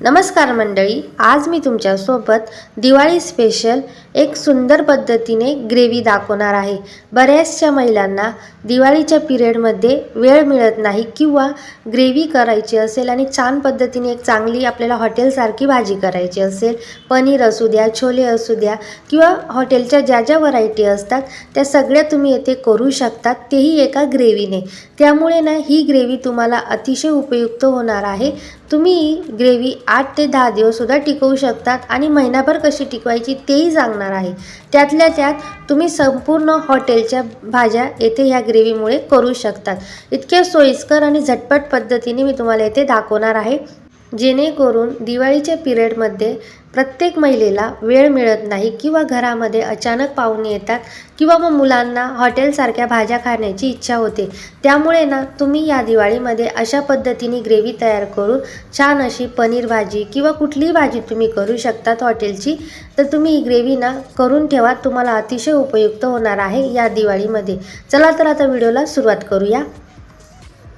नमस्कार मंडळी आज मी तुमच्यासोबत दिवाळी स्पेशल एक सुंदर पद्धतीने ग्रेव्ही दाखवणार आहे. बऱ्याचशा महिलांना दिवाळीच्या पिरियडमध्ये वेळ मिळत नाही किंवा ग्रेव्ही करायची असेल आणि छान पद्धतीने एक चांगली आपल्याला हॉटेलसारखी भाजी करायची असेल पनीर असू द्या छोले असू द्या किंवा हॉटेलच्या ज्या ज्या व्हरायटी असतात त्या सगळ्या तुम्ही येथे करू शकतात तेही एका ग्रेव्हीने त्यामुळे ना ही ग्रेव्ही तुम्हाला अतिशय उपयुक्त होणार आहे. तुम्ही ग्रेव्ही आठ ते दहा दिवससुद्धा टिकवू शकतात आणि महिनाभर कशी टिकवायची तेही सांगणार आहे. त्यातल्या त्यात तुम्ही संपूर्ण हॉटेलच्या भाज्या येथे ह्या ग्रेव्हीमुळे करू शकतात. इतक्या सोयीस्कर आणि झटपट पद्धतीने मी तुम्हाला येथे दाखवणार आहे. जेणेकरून दिवाळीच्या पिरियडमध्ये प्रत्येक महिलेला वेळ मिळत नाही किंवा घरामध्ये अचानक पाहुणे येतात किंवा मग मुलांना हॉटेलसारख्या भाज्या खाण्याची इच्छा होते. त्यामुळे ना तुम्ही या दिवाळीमध्ये अशा पद्धतीने ग्रेव्ही तयार करून छान अशी पनीर भाजी किंवा कुठलीही भाजी तुम्ही करू शकतात हॉटेलची तर तुम्ही ही ग्रेव्ही ना करून ठेवा. तुम्हाला अतिशय उपयुक्त होणार आहे या दिवाळीमध्ये. चला तर आता व्हिडिओला सुरुवात करूया.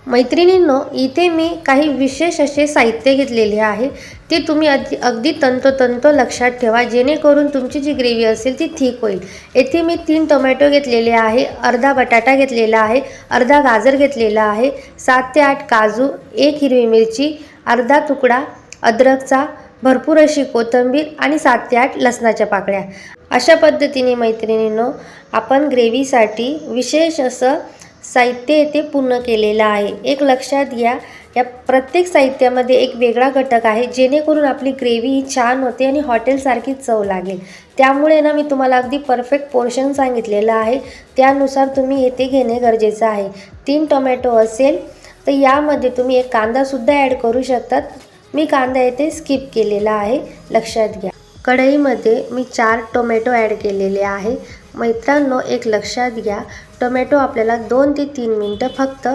मैत्रिणींनो इथे मी काही विशेष असे साहित्य घेतलेले आहे. ते तुम्ही अगदी अगदी तंतोतंत लक्षात ठेवा जेणेकरून तुमची जी ग्रेव्ही असेल ती ठीक होईल. येथे मी तीन टोमॅटो घेतलेले आहे अर्धा बटाटा घेतलेला आहे अर्धा गाजर घेतलेला आहे सात ते आठ काजू एक हिरवी मिरची अर्धा तुकडा अद्रकचा भरपूर अशी कोथिंबीर आणि सात ते आठ लसणाच्या पाकळ्या. अशा पद्धतीने मैत्रिणींनो आपण ग्रेव्हीसाठी विशेष असं साहित्य येथे पूर्ण केलेलं आहे. एक लक्षात घ्या या प्रत्येक साहित्यामध्ये एक वेगळा घटक आहे जेणेकरून आपली ग्रेव्ही ही छान होते आणि हॉटेलसारखी चव लागेल. त्यामुळे ना मी तुम्हाला अगदी परफेक्ट पोर्शन सांगितलेलं आहे. त्यानुसार तुम्ही येथे घेणे गरजेचं आहे. तीन टोमॅटो असेल तर यामध्ये तुम्ही एक कांदासुद्धा ॲड करू शकतात. मी कांदा येथे स्किप केलेला आहे लक्षात घ्या. कढईमध्ये मी चार टोमॅटो ॲड केलेले आहे. मित्रांनो एक लक्षात घ्या टोमॅटो आपल्याला दोन ते तीन मिनटं फक्त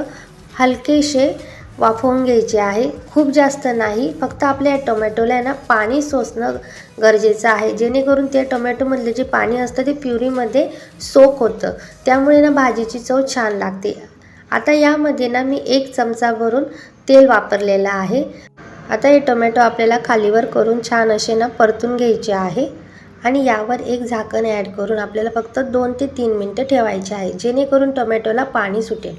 हलकेसे वाफवून घ्यायचे आहे. खूप जास्त नाही फक्त आपल्या या टोमॅटोला आहे ना पाणी सोसणं गरजेचं आहे. जेणेकरून त्या टोमॅटोमधले जे पाणी असतं ते प्युरीमध्ये सोक होतं. त्यामुळे ना भाजीची चव छान लागते. आता यामध्ये ना मी एक चमचा भरून तेल वापरलेलं आहे. आता हे टोमॅटो आपल्याला खालीवर करून छान असे ना परतून घ्यायचे आहे. आणि यावर एक झाकण ॲड करून आपल्याला फक्त दोन ते तीन मिनटं ठेवायचे आहे जेणेकरून टोमॅटोला पाणी सुटेल.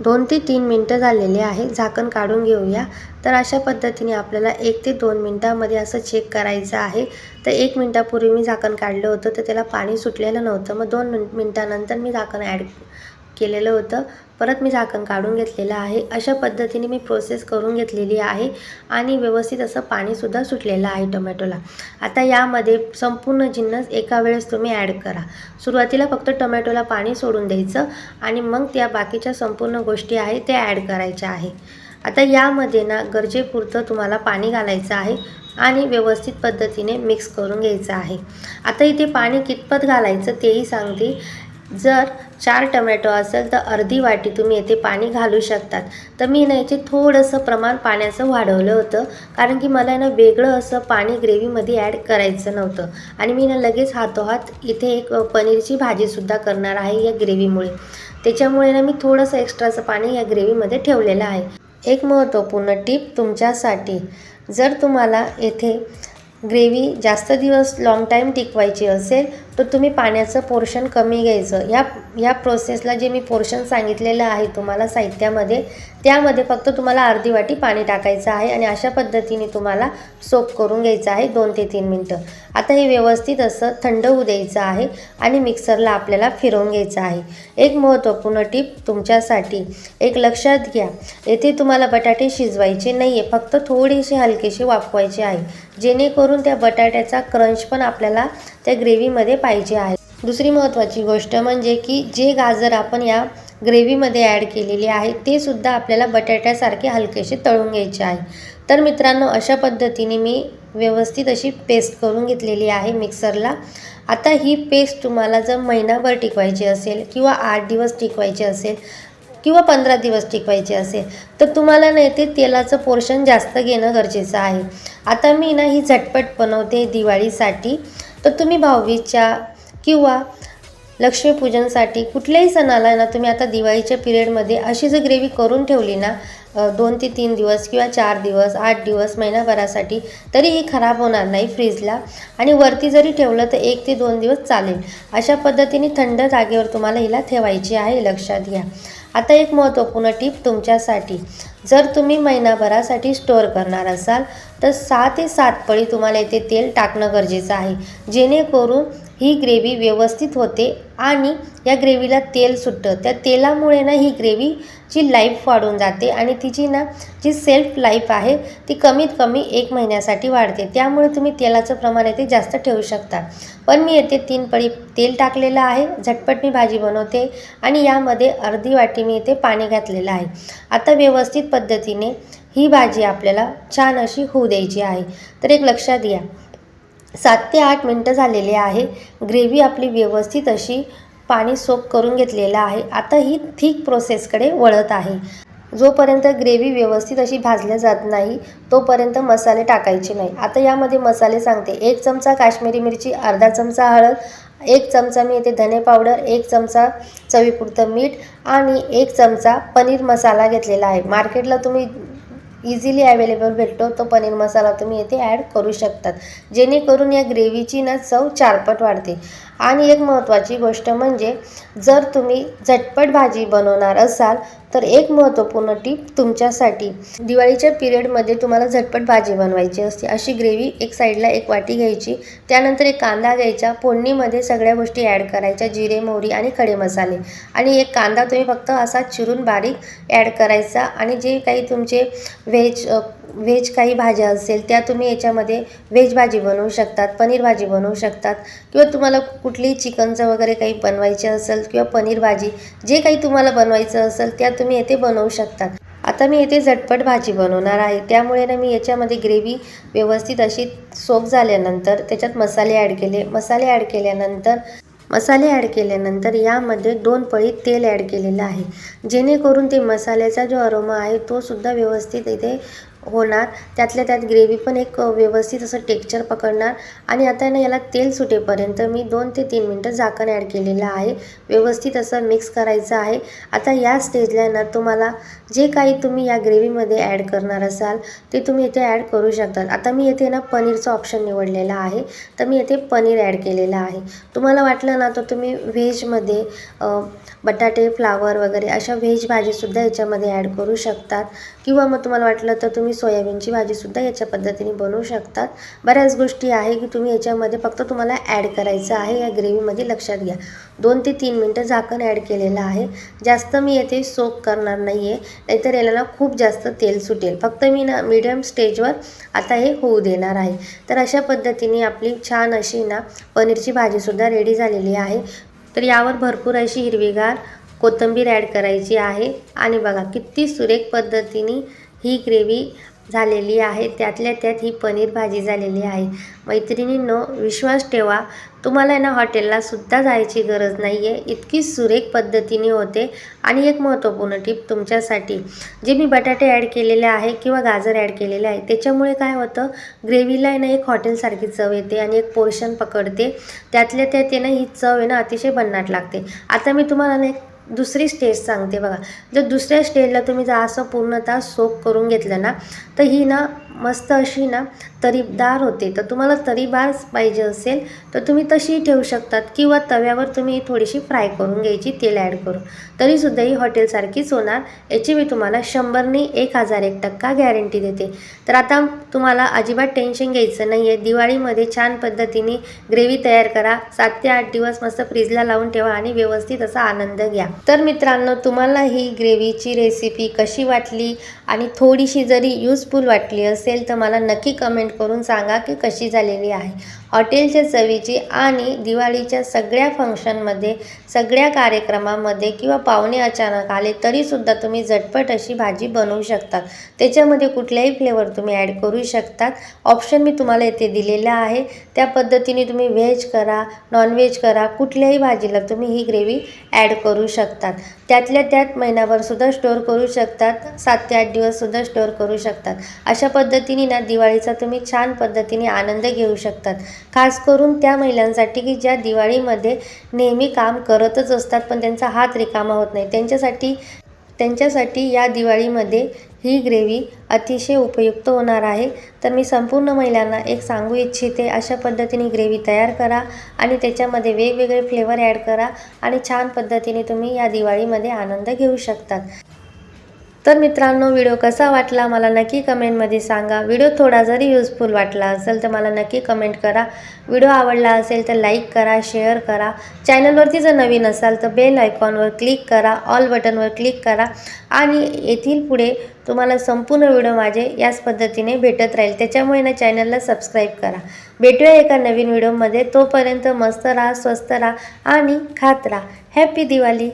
दोन ते तीन मिनटं झालेले आहे झाकण काढून घेऊया. तर अशा पद्धतीने आपल्याला एक ते दोन मिनटामध्ये असं चेक करायचं आहे. तर एक मिनटापूर्वी मी झाकण काढलं होतं तर त्याला पाणी सुटलेलं नव्हतं. मग दोन मिन मिनटानंतर मी झाकण ॲड केलेलं होतं. परत मी झाकण काढून घेतलेलं आहे. अशा पद्धतीने मी प्रोसेस करून घेतलेली आहे आणि व्यवस्थित असं पाणीसुद्धा सुटलेलं आहे टोमॅटोला. आता यामध्ये संपूर्ण जिन्नस एका वेळेस तुम्ही ॲड करा. सुरुवातीला फक्त टोमॅटोला पाणी सोडून द्यायचं आणि मग त्या बाकीच्या संपूर्ण गोष्टी आहे त्या ॲड करायच्या आहे. आता यामध्ये ना गरजेपुरतं तुम्हाला पाणी घालायचं आहे आणि व्यवस्थित पद्धतीने मिक्स करून घ्यायचं आहे. आता इथे पाणी कितपत घालायचं तेही सांगते. जर चार टमॅटो असेल तर अर्धी वाटी तुम्ही येथे पाणी घालू शकतात. तर मी ना याचे थोडंसं प्रमाण पाण्याचं वाढवलं होतं. कारण की मला ना वेगळं असं पाणी ग्रेव्हीमध्ये ॲड करायचं नव्हतं. आणि मी ना लगेच हातोहात इथे एक पनीरची भाजीसुद्धा करणार आहे या ग्रेव्हीमुळे. त्याच्यामुळे ना मी थोडंसं एक्स्ट्राचं पाणी या ग्रेव्हीमध्ये ठेवलेलं आहे. एक महत्त्वपूर्ण टीप तुमच्यासाठी जर तुम्हाला येथे ग्रेव्ही जास्त दिवस लाँग टाईम टिकवायची असेल तर तुम्ही पाण्याचं पोर्शन कमी घ्यायचं. ह्या ह्या प्रोसेसला जे मी पोर्शन सांगितलेलं आहे तुम्हाला साहित्यामध्ये त्यामध्ये फक्त तुम्हाला अर्धी वाटी पाणी टाकायचं आहे आणि अशा पद्धतीने तुम्हाला सोप करून घ्यायचं आहे दोन ते तीन मिनटं. आता हे व्यवस्थित असं थंड होऊ द्यायचं आहे आणि मिक्सरला आपल्याला फिरवून घ्यायचं आहे. एक महत्त्वपूर्ण टीप तुमच्यासाठी. एक लक्षात घ्या येथे तुम्हाला बटाटे शिजवायचे नाही आहे फक्त थोडेसे हलकेसे वाफवायचे आहे. जेणेकरून त्या बटाट्याचा क्रंच पण आपल्याला त्या ग्रेव्हीमध्ये पाहिजे आहे. दुसरी महत्त्वाची गोष्ट म्हणजे की जे गाजर आपण या ग्रेव्हीमध्ये ॲड केलेली आहे. ते सुद्धा आपल्याला बटाट्यासारखे हलकेसे तळून घ्यायचे आहे. तर मित्रांनो अशा पद्धतीने मी व्यवस्थित अशी पेस्ट करून घेतलेली आहे मिक्सरला. आता ही पेस्ट तुम्हाला जर महिनाभर टिकवायची असेल किंवा आठ दिवस टिकवायची असेल किंवा पंधरा दिवस टिकवायचे असेल तर तुम्हाला नाही ते तेलाचं पोर्शन जास्त घेणं गरजेचं आहे. आता मी ना ही झटपट बनवते दिवाळीसाठी. तर तुम्ही भाऊबीजच्या किंवा लक्ष्मीपूजनसाठी कुठल्याही सणाला ना तुम्ही आता दिवाळीच्या पिरियडमध्ये अशी जर ग्रेव्ही करून ठेवली ना दोन ते तीन दिवस किंवा चार दिवस आठ दिवस महिनाभरासाठी तरीही खराब होणार नाही फ्रीजला. आणि वरती जरी ठेवलं तर एक ते दोन दिवस चालेल. अशा पद्धतीने थंड जागेवर तुम्हाला हिला ठेवायची आहे लक्षात घ्या. आता एक महत्त्वपूर्ण टीप तुमच्यासाठी. जर तुम्ही महिनाभरासाठी स्टोअर करणार असाल तर सहा ते सात पळी तुम्हाला इथे तेल टाकणं गरजेचं आहे. जेणेकरून ही ग्रेव्ही व्यवस्थित होते आणि या ग्रेव्हीला तेल सुटतं. त्या तेलामुळे ना ही ग्रेव्हीची लाईफ वाढून जाते आणि तिची ना जी सेल्फ लाईफ आहे ती कमीत कमी एक महिन्यासाठी वाढते. त्यामुळे तुम्ही तेलाचं प्रमाण येथे जास्त ठेवू शकता. पण मी येथे तीन पळी तेल टाकलेलं आहे झटपट मी भाजी बनवते आणि यामध्ये अर्धी वाटी मी येथे पाणी घातलेलं आहे. आता व्यवस्थित पद्धतीने ही भाजी आपल्याला छान अशी होऊ द्यायची आहे. तर एक लक्षात घ्या. सात ते आठ मिनटं झालेले आहे. ग्रेव्ही आपली व्यवस्थित अशी पाणी सोप करून घेतलेलं आहे. आता ही थिक प्रोसेसकडे वळत आहे. जोपर्यंत ग्रेव्ही व्यवस्थित अशी भाजल्या जात नाही तोपर्यंत मसाले टाकायचे नाही. आता यामध्ये मसाले सांगते. एक चमचा काश्मीरी मिरची अर्धा चमचा हळद एक चमचा मी येथे धने पावडर एक चमचा चवीपुरतं मीठ आणि एक चमचा पनीर मसाला घेतलेला आहे. मार्केटला तुम्ही इझिली अवेलेबल भेटतो तो पनीर मसाला तुम्ही येथे ॲड करू शकतात. जेणेकरून या ग्रेव्हीची ना चव चारपट वाढते. आणि एक महत्त्वाची गोष्ट म्हणजे जर तुम्ही झटपट भाजी बनवणार असाल तर एक महत्त्वपूर्ण टीप तुमच्यासाठी. दिवाळीच्या पिरियडमध्ये तुम्हाला झटपट भाजी बनवायची असते. अशी ग्रेव्ही एक साईडला एक वाटी घ्यायची. त्यानंतर एक कांदा घ्यायचा. फोडणीमध्ये सगळ्या गोष्टी ॲड करायच्या. जिरे मोहरी आणि खडे मसाले. आणि एक कांदा तुम्ही फक्त असा चिरून बारीक ॲड करायचा. आणि जे काही तुमचे व्हेज व्हेज काही भाज्या असेल त्या तुम्ही याच्यामध्ये व्हेज भाजी बनवू शकतात पनीर भाजी बनवू शकतात. किंवा तुम्हाला कुठलीही चिकनचं वगैरे काही बनवायचे असेल किंवा पनीर भाजी जे काही तुम्हाला बनवायचं असेल त्या तुम्ही येथे बनवू शकतात आता मी येथे झटपट भाजी बनवणार आहे. त्यामुळे ना मी याच्यामध्ये ग्रेव्ही व्यवस्थित अशी सोप झाल्यानंतर त्याच्यात मसाले ॲड केले. मसाले ॲड केल्यानंतर मसाले ॲड केल्यानंतर यामध्ये दोन पळी तेल ॲड केलेलं आहे. जेणेकरून ते मसाल्याचा जो अरोमा आहे तो सुद्धा व्यवस्थित इथे होणार. त्यातल्या त्यात ग्रेव्ही पण एक व्यवस्थित असं टेक्चर पकडणार. आणि आता ना याला तेल सुटेपर्यंत मी दोन ते तीन मिनटं झाकण ॲड केलेलं आहे. व्यवस्थित असं मिक्स करायचं आहे. आता या स्टेजला ना तुम्हाला जे काही तुम्ही या ग्रेव्हीमध्ये ॲड करणार असाल ते तुम्ही इथे ॲड करू शकतात. आता मी येथे ना पनीरचं ऑप्शन निवडलेलं आहे. तर मी येथे पनीर ॲड केलेलं आहे. तुम्हाला वाटलं ना तर तुम्ही व्हेजमध्ये बटाटे फ्लावर वगैरे अशा व्हेज भाजीसुद्धा याच्यामध्ये ॲड करू शकतात. किंवा मग तुम्हाला वाटलं तर तुम्ही सोयाबीनची भाजीसुद्धा याच्या पद्धतीने बनवू शकतात. बऱ्याच गोष्टी आहे की तुम्ही याच्यामध्ये फक्त तुम्हाला ॲड करायचं आहे या ग्रेव्हीमध्ये लक्षात घ्या. दोन ते तीन मिनटं झाकण ॲड केलेलं आहे. जास्त मी येथे सोक करणार नाही आहे नाहीतर याला ना खूप जास्त तेल सुटेल. फक्त मी ना मीडियम स्टेजवर आता हे होऊ देणार आहे. तर अशा पद्धतीने आपली छान अशी ना पनीरची भाजीसुद्धा रेडी झालेली आहे. तर यावर भरपूर अशी हिरवीगार कोथिंबीर ॲड करायची आहे. आणि बघा किती सुरेख पद्धतीने ही ग्रेव्ही झालेली आहे. त्यातल्या त्यात ही पनीर भाजी झालेली आहे. मैत्रिणींनो विश्वास ठेवा तुम्हाला ना हॉटेलला सुद्धा जायची गरज नाही आहे इतकी सुरेख पद्धतीने होते. आणि एक महत्त्वपूर्ण टिप तुमच्यासाठी जे मी बटाटे ॲड केलेले आहे किंवा गाजर ॲड केलेले आहे त्याच्यामुळे काय होतं? ग्रेव्हीला आहे ना एक हॉटेलसारखी चव येते आणि एक पोर्शन पकडते. त्यातल्या त्यात आहे ना ही चव आहे ना अतिशय भन्नाट लागते. आता मी तुम्हाला ना एक दुसरी स्टेज सांगते बघा. जर दुसऱ्या स्टेजला तुम्ही जर असं पूर्णतः सोप करून घेतलं ना तर ही ना मस्त अशी ना तरीदार होते. तर तुम्हाला तरीबार पाहिजे असेल तर तुम्ही तशीही ठेवू शकतात किंवा तव्यावर तुम्ही थोडीशी फ्राय करून घ्यायची तेल ॲड करून. तरीसुद्धा ही हॉटेलसारखीच होणार याची मी तुम्हाला शंभरने एक हजार एक टक्का गॅरंटी देते. तर आता तुम्हाला अजिबात टेन्शन घ्यायचं नाही आहे दिवाळीमध्ये छान पद्धतीने ग्रेव्ही तयार करा. सात ते आठ दिवस मस्त फ्रीजला लावून ठेवा आणि व्यवस्थित असा आनंद घ्या. तर मित्रांनो तुम्हाला ही ग्रेव्हीची रेसिपी कशी वाटली? आणि थोडीशी जरी युजफुल वाटली असेल तर मला नक्की कमेंट करून सांगा की कशी झालेली आहे. हॉटेलच्या चवीची आणि दिवाळीच्या सगळ्या फंक्शनमध्ये सगळ्या कार्यक्रमामध्ये किंवा पाहुणे अचानक आले तरीसुद्धा तुम्ही झटपट अशी भाजी बनवू शकतात त्याच्यामध्ये कुठल्याही फ्लेवर तुम्ही ॲड करू शकतात. ऑप्शन मी तुम्हाला येथे दिलेला आहे. त्या पद्धतीने तुम्ही व्हेज करा नॉनव्हेज करा कुठल्याही भाजीला तुम्ही ही ग्रेव्ही ॲड करू शकतात. त्यातल्या त्यात महिनाभरसुद्धा स्टोअर करू शकतात. सात ते आठ दिवससुद्धा स्टोअर करू शकतात. अशा पद्धतीने ना दिवाळीचा तुम्ही छान पद्धतीने आनंद घेऊ शकतात. खास करून त्या महिलांसाठी की ज्या दिवाळीमध्ये नेहमी काम करतच असतात पण त्यांचा हात रिकामा होत नाही. त्यांच्यासाठी त्यांच्यासाठी या दिवाळीमध्ये ही ग्रेव्ही अतिशय उपयुक्त होणार आहे. तर मी संपूर्ण महिलांना एक सांगू इच्छिते अशा पद्धतीने ग्रेव्ही तयार करा आणि त्याच्यामध्ये वेगवेगळे फ्लेवर ॲड करा आणि छान पद्धतीने तुम्ही या दिवाळीमध्ये आनंद घेऊ शकतात. तर मित्रांनो व्हिडिओ कसा वाटला मला नक्की कमेंटमध्ये सांगा. व्हिडिओ थोडा जरी युजफुल वाटला असेल तर मला नक्की कमेंट करा. व्हिडिओ आवडला असेल तर लाईक करा शेअर करा. चॅनलवरती जर नवीन असाल तर बेल आयकॉनवर क्लिक करा. ऑल बटनवर क्लिक करा. आणि येथील पुढे तुम्हाला संपूर्ण व्हिडिओ माझे याच पद्धतीने भेटत राहील. त्याच्यामुळे ना चॅनलला सबस्क्राईब करा. भेटूया एका नवीन व्हिडिओमध्ये. तोपर्यंत मस्त राहा स्वस्त राहा आणि खात राहा. हॅपी दिवाळी